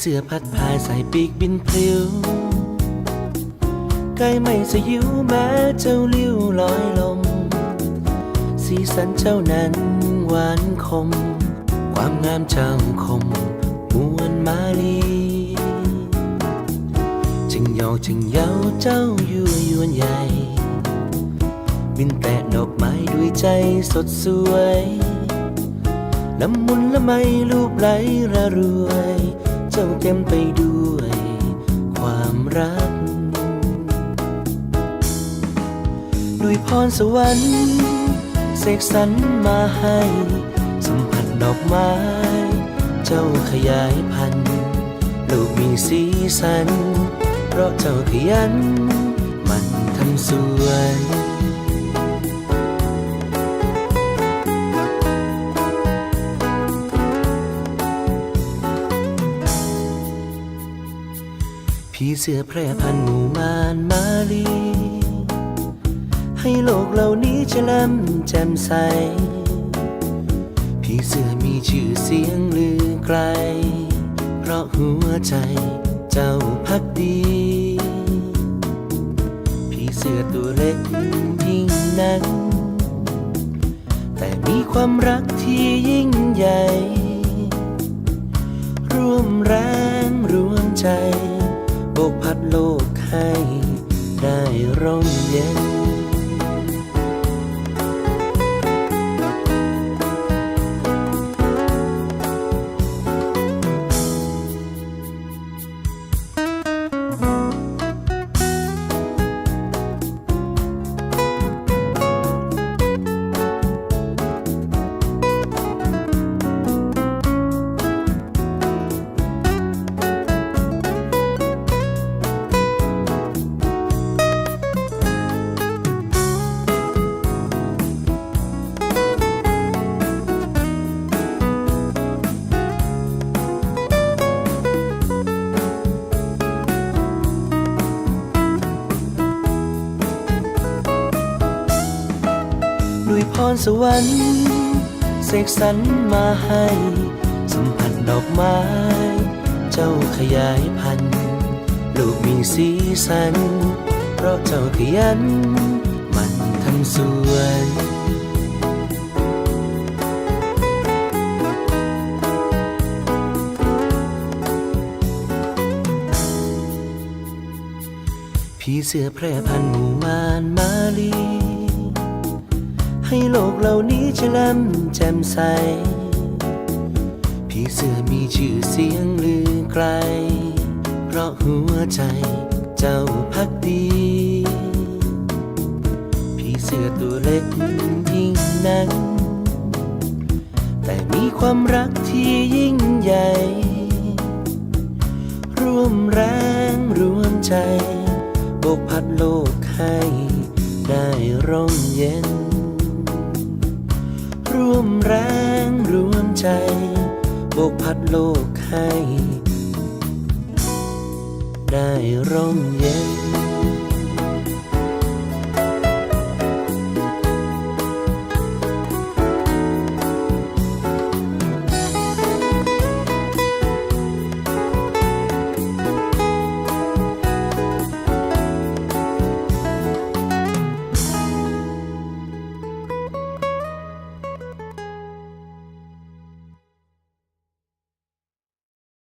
เสื้อพัดพายใส่ปีกบินพลิ้วไกลไม่สยิวแม้เจ้าลิ้วลอยลม สีสันเจ้านั้นหวานคม ความงามเจ้าคมมวนมาลีจึงยอกจึงเย้าเจ้าอยั่ยวนใหญ่ บินแตะดอกไม้ด้วยใจสดสวยน้ำมุนละไมลูบไหลระรวย จ้าเต็มไปด้วย ความรัก ด้วยพรสวรรค์เสกสรรมาให้ สัมผัสดอกไม้ เจ้าขยายพันธุ์ลูกมีสีสัน เพราะเจ้าขยัน มันทำสวน พี่เสือแพร่พันหมู่มานมาลี ให้โลกเหล่านี้เฉลิมแจ่มใสพี่เสือมีชื่อเสียงลือไกล เพราะหัวใจเจ้าพักดีพี่เสือตัวเล็กยิ่งนั้นแต่มีความรักที่ยิ่งใหญ่ สวรรค์เสกสรรมาให้ สัมผัสดอกไม้ เจ้าขยายพันธุ์ลูกมีสีสัน เพราะเจ้าขยัน มันทำสวนพี่เสื้อแพร่พันธุ์หมู่มานมาลี ให้โลกเหล่านี้เฉลิมแจ่มใส พี่เสือมีชื่อเสียงลือไกล เพราะหัวใจเจ้าพักดี พี่เสือตัวเล็กยิ่งนั้นแต่มีความรักที่ยิ่งใหญ่ ร่วมแรงร่วมใจโบกพัดโลกให้ได้ร่มเย็น ร่วมแรงร่วมใจ โบกพัดโลกให้ ได้ร่มเย็น